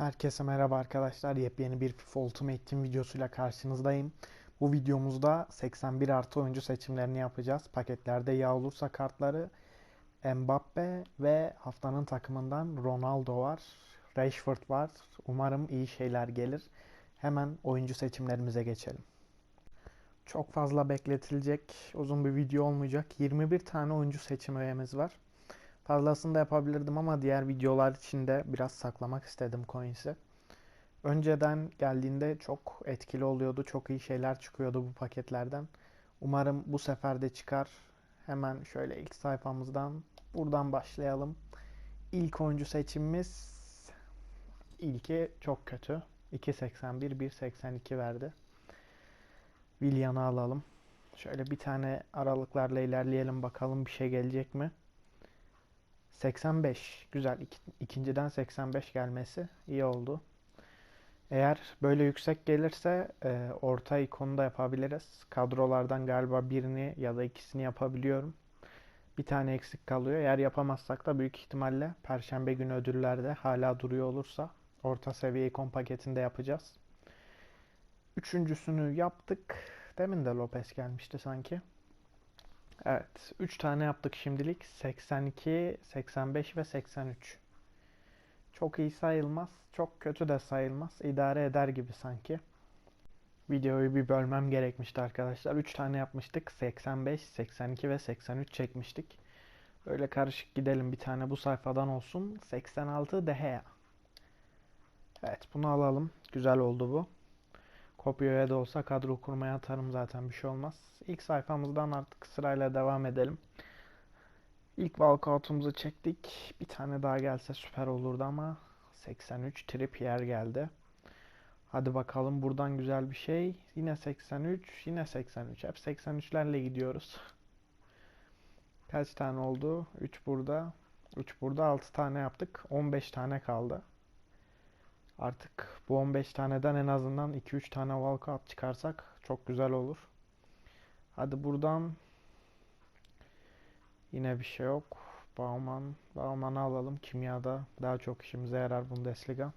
Herkese merhaba arkadaşlar. Yepyeni bir FIFA Ultimate Team videosuyla karşınızdayım. Bu videomuzda 81 artı oyuncu seçimlerini yapacağız. Paketlerde yağ olursa kartları Mbappe ve haftanın takımından Ronaldo var. Rashford var. Umarım iyi şeyler gelir. Hemen oyuncu seçimlerimize geçelim. Çok fazla bekletilecek uzun bir video olmayacak. 21 tane oyuncu seçim öğemiz var. Fazlasını da yapabilirdim ama diğer videolar için de biraz saklamak istedim coins'i. Önceden geldiğinde çok etkili oluyordu. Çok iyi şeyler çıkıyordu bu paketlerden. Umarım bu sefer de çıkar. Hemen şöyle ilk sayfamızdan buradan başlayalım. İlk oyuncu seçimimiz ilki çok kötü. 2.81 1.82 verdi. Willian'ı alalım. Şöyle bir tane aralıklarla ilerleyelim bakalım bir şey gelecek mi? 85. Güzel. İki, ikinciden 85 gelmesi iyi oldu. Eğer böyle yüksek gelirse e, orta ikonu da yapabiliriz. Kadrolardan galiba birini ya da ikisini yapabiliyorum. Bir tane eksik kalıyor. Eğer yapamazsak da büyük ihtimalle Perşembe günü ödüllerde hala duruyor olursa orta seviye ikon paketinde yapacağız. Üçüncüsünü yaptık. Demin de Lopez gelmişti sanki. Evet. 3 tane yaptık şimdilik. 82, 85 ve 83. Çok iyi sayılmaz. Çok kötü de sayılmaz. İdare eder gibi sanki. Videoyu bir bölmem gerekmişti arkadaşlar. 3 tane yapmıştık. 85, 82 ve 83 çekmiştik. Böyle karışık gidelim. Bir tane bu sayfadan olsun. 86 Deha. Evet bunu alalım. Güzel oldu bu. Kopyaya da olsa kadro kurmaya atarım zaten bir şey olmaz. İlk sayfamızdan artık sırayla devam edelim. İlk walkout'umuzu çektik. Bir tane daha gelse süper olurdu ama 83 trip yer geldi. Hadi bakalım buradan güzel bir şey. Yine 83, yine 83. Hep 83'lerle gidiyoruz. Kaç tane oldu? 3 burada. 3 burada 6 tane yaptık. 15 tane kaldı. Artık bu 15 taneden en azından 2-3 tane walkout çıkarsak çok güzel olur. Hadi buradan yine bir şey yok. Bauman, Bauman'ı alalım. Kimyada daha çok işimize yarar Bundesliga.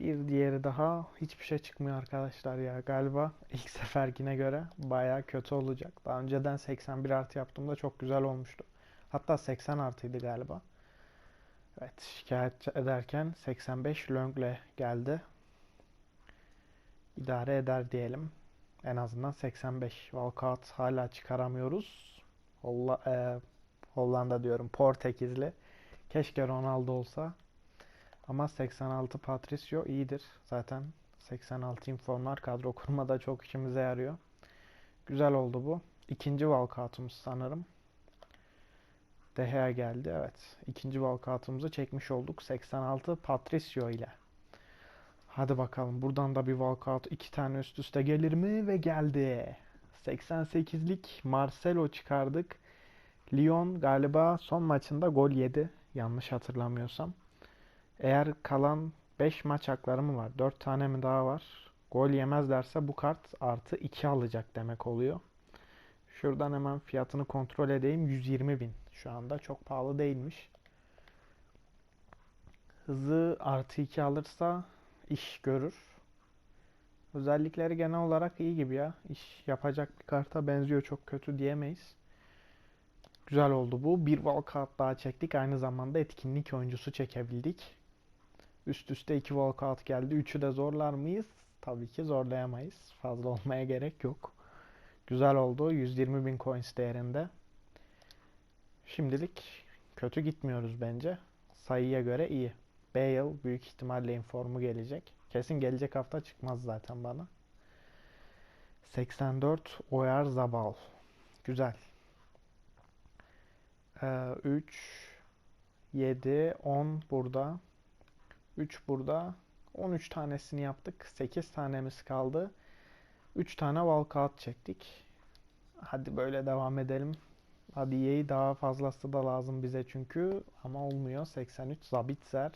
Bir diğeri daha hiçbir şey çıkmıyor arkadaşlar ya. Galiba ilk seferkine göre baya kötü olacak. Daha önceden 81 artı yaptığımda çok güzel olmuştu. Hatta 80 artıydı galiba. Evet şikayet ederken 85 Longle geldi. İdare eder diyelim. En azından 85. Walcott hala çıkaramıyoruz. Holla e, Hollanda diyorum. Portekizli. Keşke Ronaldo olsa. Ama 86 Patricio iyidir. Zaten 86 informlar kadro kurmada çok işimize yarıyor. Güzel oldu bu. İkinci walkout'umuz sanırım. Deha geldi. Evet. İkinci walkout'umuzu çekmiş olduk. 86 Patricio ile. Hadi bakalım. Buradan da bir walkout iki tane üst üste gelir mi? Ve geldi. 88'lik Marcelo çıkardık. Lyon galiba son maçında gol yedi. Yanlış hatırlamıyorsam. Eğer kalan 5 maç hakları mı var? 4 tane mi daha var? Gol yemezlerse bu kart artı 2 alacak demek oluyor. Şuradan hemen fiyatını kontrol edeyim. 120 bin. Şu anda çok pahalı değilmiş. Hızı artı 2 alırsa iş görür. Özellikleri genel olarak iyi gibi ya. İş yapacak bir karta benziyor. Çok kötü diyemeyiz. Güzel oldu bu. Bir walkout daha çektik. Aynı zamanda etkinlik oyuncusu çekebildik. Üst üste iki walkout geldi. Üçü de zorlar mıyız? Tabii ki zorlayamayız. Fazla olmaya gerek yok. Güzel oldu. 120 bin coins değerinde. Şimdilik kötü gitmiyoruz bence. Sayıya göre iyi. Bale büyük ihtimalle informu gelecek. Kesin gelecek hafta çıkmaz zaten bana. 84 Oyar Zabal. Güzel. Ee, 3 7 10 burada. 3 burada. 13 tanesini yaptık. 8 tanemiz kaldı. 3 tane walkout çektik. Hadi böyle devam edelim. Hadi Hadiye'yi daha fazlası da lazım bize çünkü ama olmuyor. 83 Zabitzer.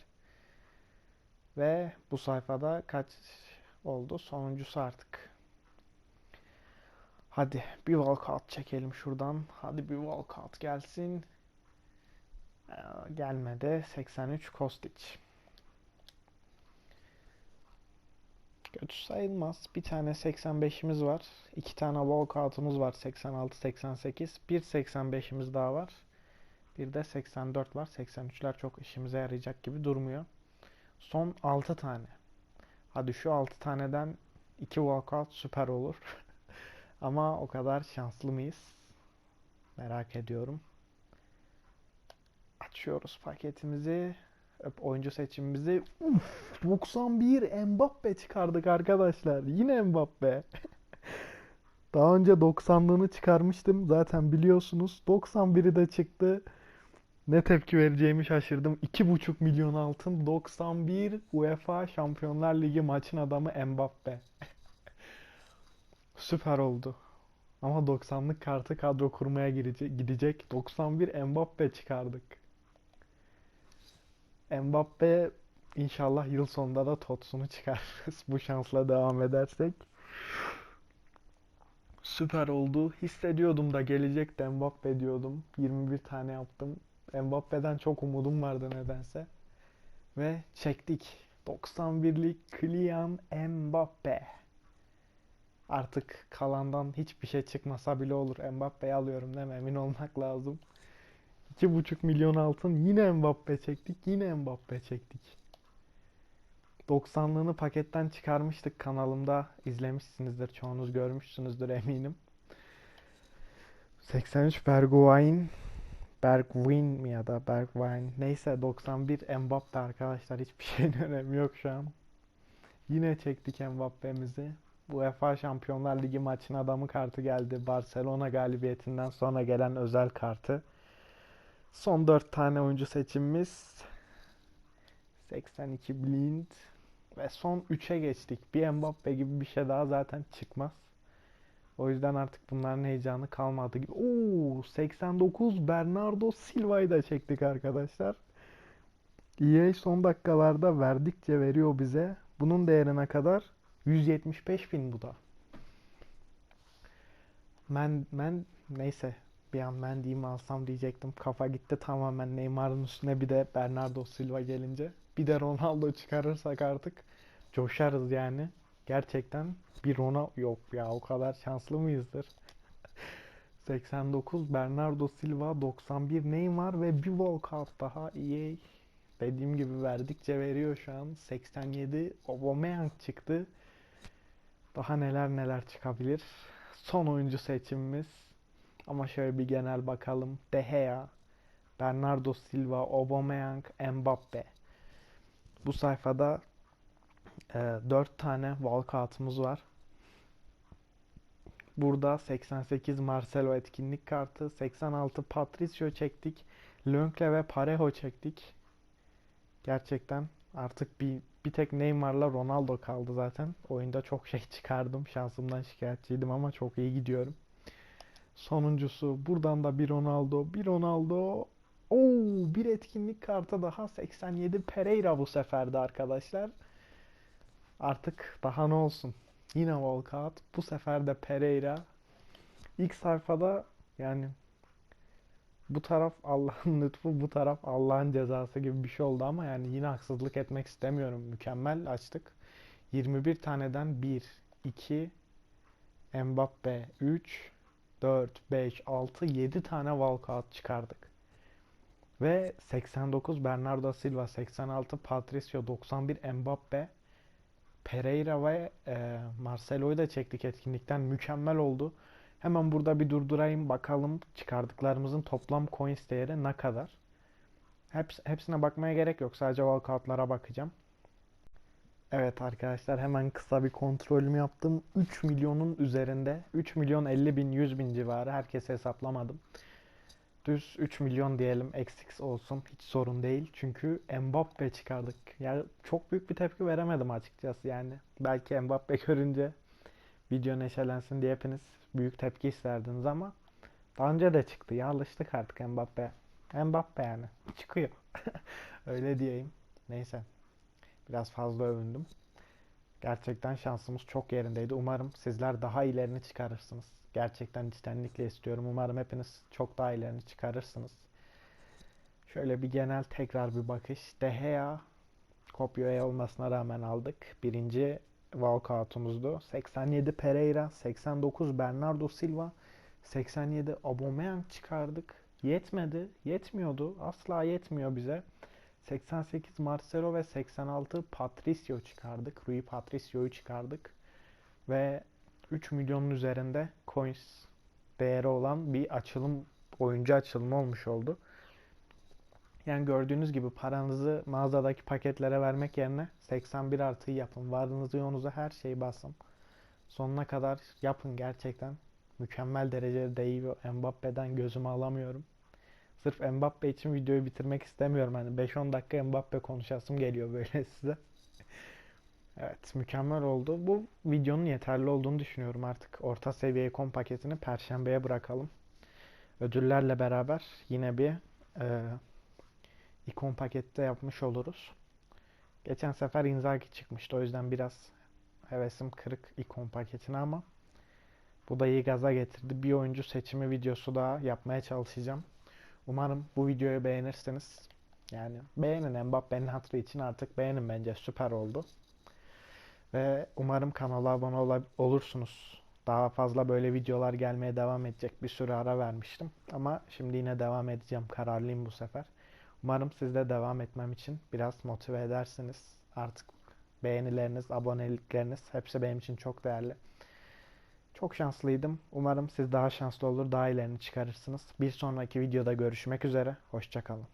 Ve bu sayfada kaç oldu? Sonuncusu artık. Hadi bir walkout çekelim şuradan. Hadi bir walkout gelsin. Ee, Gelmedi. 83 Kostić. Kötü sayılmaz. Bir tane 85'imiz var. iki tane walkout'umuz var. 86-88. Bir 85'imiz daha var. Bir de 84 var. 83'ler çok işimize yarayacak gibi durmuyor. Son 6 tane. Hadi şu 6 taneden 2 walkout süper olur. Ama o kadar şanslı mıyız? Merak ediyorum. Açıyoruz paketimizi. Oyuncu seçimimizi. Uf, 91 Mbappe çıkardık arkadaşlar. Yine Mbappe. Daha önce 90'lığını çıkarmıştım. Zaten biliyorsunuz. 91'i de çıktı. Ne tepki vereceğimi şaşırdım. 2,5 milyon altın 91 UEFA Şampiyonlar Ligi maçın adamı Mbappe. Süper oldu. Ama 90'lık kartı kadro kurmaya girecek, gidecek. 91 Mbappe çıkardık. Mbappe inşallah yıl sonunda da Tots'unu çıkarırız. Bu şansla devam edersek. Süper oldu. Hissediyordum da gelecek de Mbappe diyordum. 21 tane yaptım. Mbappe'den çok umudum vardı nedense. Ve çektik. 91'lik Kylian Mbappe. Artık kalandan hiçbir şey çıkmasa bile olur. Mbappe'yi alıyorum değil mi? Emin olmak lazım. 2,5 milyon altın yine Mbappe çektik. Yine Mbappe çektik. 90'lığını paketten çıkarmıştık kanalımda. izlemişsinizdir. Çoğunuz görmüşsünüzdür eminim. 83 Bergwijn Bergwijn mi ya da Bergwijn neyse 91 Mbappe arkadaşlar hiçbir şeyin önemi yok şu an. Yine çektik Mbappe'mizi. UEFA Şampiyonlar Ligi maçın adamı kartı geldi. Barcelona galibiyetinden sonra gelen özel kartı. Son 4 tane oyuncu seçimimiz. 82 Blind ve son 3'e geçtik. Bir Mbappe gibi bir şey daha zaten çıkmaz. O yüzden artık bunların heyecanı kalmadı gibi. Oo, 89 Bernardo Silva'yı da çektik arkadaşlar. EA son dakikalarda verdikçe veriyor bize. Bunun değerine kadar 175 bin bu da. Men, men neyse bir an Mendy'yi alsam diyecektim. Kafa gitti tamamen Neymar'ın üstüne bir de Bernardo Silva gelince. Bir de Ronaldo çıkarırsak artık coşarız yani. Gerçekten bir Ronaldo yok ya o kadar şanslı mıyızdır? 89 Bernardo Silva, 91 Neymar ve bir walkout daha EA dediğim gibi verdikçe veriyor şu an. 87 Aubameyang çıktı. Daha neler neler çıkabilir. Son oyuncu seçimimiz. Ama şöyle bir genel bakalım. De Gea, Bernardo Silva, Aubameyang, Mbappe. Bu sayfada e, 4 tane walkout'umuz var. Burada 88 Marcelo etkinlik kartı, 86 Patricio çektik. Lönkle ve Parejo çektik. Gerçekten artık bir bir tek Neymar'la Ronaldo kaldı zaten. Oyunda çok şey çıkardım. Şansımdan şikayetçiydim ama çok iyi gidiyorum. Sonuncusu buradan da bir Ronaldo, bir Ronaldo. Oo, bir etkinlik kartı daha 87 Pereira bu seferde arkadaşlar. Artık daha ne olsun. Yine walkout. Bu sefer de Pereira. İlk sayfada yani bu taraf Allah'ın lütfu, bu taraf Allah'ın cezası gibi bir şey oldu ama yani yine haksızlık etmek istemiyorum. Mükemmel açtık. 21 taneden 1, 2, Mbappe 3, 4, 5, 6, 7 tane walkout çıkardık. Ve 89 Bernardo Silva, 86 Patricio, 91 Mbappe, Pereira ve e, Marcelo'yu da çektik etkinlikten. Mükemmel oldu. Hemen burada bir durdurayım bakalım çıkardıklarımızın toplam coins değeri ne kadar. Heps, hepsine bakmaya gerek yok. Sadece walkoutlara bakacağım. Evet arkadaşlar hemen kısa bir kontrolümü yaptım. 3 milyonun üzerinde. 3 milyon 50 bin 100 bin civarı. Herkese hesaplamadım. Düz 3 milyon diyelim eksik olsun. Hiç sorun değil. Çünkü Mbappe çıkardık. Yani çok büyük bir tepki veremedim açıkçası yani. Belki Mbappe görünce video neşelensin diye hepiniz büyük tepki isterdiniz ama daha önce de çıktı. Ya alıştık artık Mbappe. Mbappe yani. Çıkıyor. Öyle diyeyim. Neyse. Biraz fazla övündüm. Gerçekten şansımız çok yerindeydi. Umarım sizler daha ilerini çıkarırsınız. Gerçekten içtenlikle istiyorum. Umarım hepiniz çok daha ilerini çıkarırsınız. Şöyle bir genel tekrar bir bakış. De Gea kopya olmasına rağmen aldık. Birinci walkoutumuzdu. 87 Pereira, 89 Bernardo Silva, 87 Aubameyang çıkardık. Yetmedi, yetmiyordu. Asla yetmiyor bize. 88 Marcelo ve 86 Patricio çıkardık. Rui Patricio'yu çıkardık. Ve 3 milyonun üzerinde coins değeri olan bir açılım, oyuncu açılımı olmuş oldu. Yani gördüğünüz gibi paranızı mağazadaki paketlere vermek yerine 81 artıyı yapın. Varınızı yoğunuzu her şeyi basın. Sonuna kadar yapın gerçekten. Mükemmel derecede değiyor. Mbappe'den gözümü alamıyorum. Sırf Mbappe için videoyu bitirmek istemiyorum. Hani 5-10 dakika Mbappe konuşasım geliyor böyle size. Evet, mükemmel oldu. Bu videonun yeterli olduğunu düşünüyorum artık. Orta seviye ikon paketini Perşembe'ye bırakalım. Ödüllerle beraber yine bir e, ikon pakette yapmış oluruz. Geçen sefer Inzaghi çıkmıştı. O yüzden biraz hevesim kırık ikon paketine ama bu da iyi gaza getirdi. Bir oyuncu seçimi videosu daha yapmaya çalışacağım. Umarım bu videoyu beğenirsiniz. Yani beğenin Mbappe'nin hatırı için artık beğenin bence süper oldu. Ve umarım kanala abone ol olursunuz. Daha fazla böyle videolar gelmeye devam edecek. Bir süre ara vermiştim. Ama şimdi yine devam edeceğim. Kararlıyım bu sefer. Umarım siz de devam etmem için biraz motive edersiniz. Artık beğenileriniz, abonelikleriniz hepsi benim için çok değerli. Çok şanslıydım. Umarım siz daha şanslı olur, daha ilerini çıkarırsınız. Bir sonraki videoda görüşmek üzere. Hoşçakalın.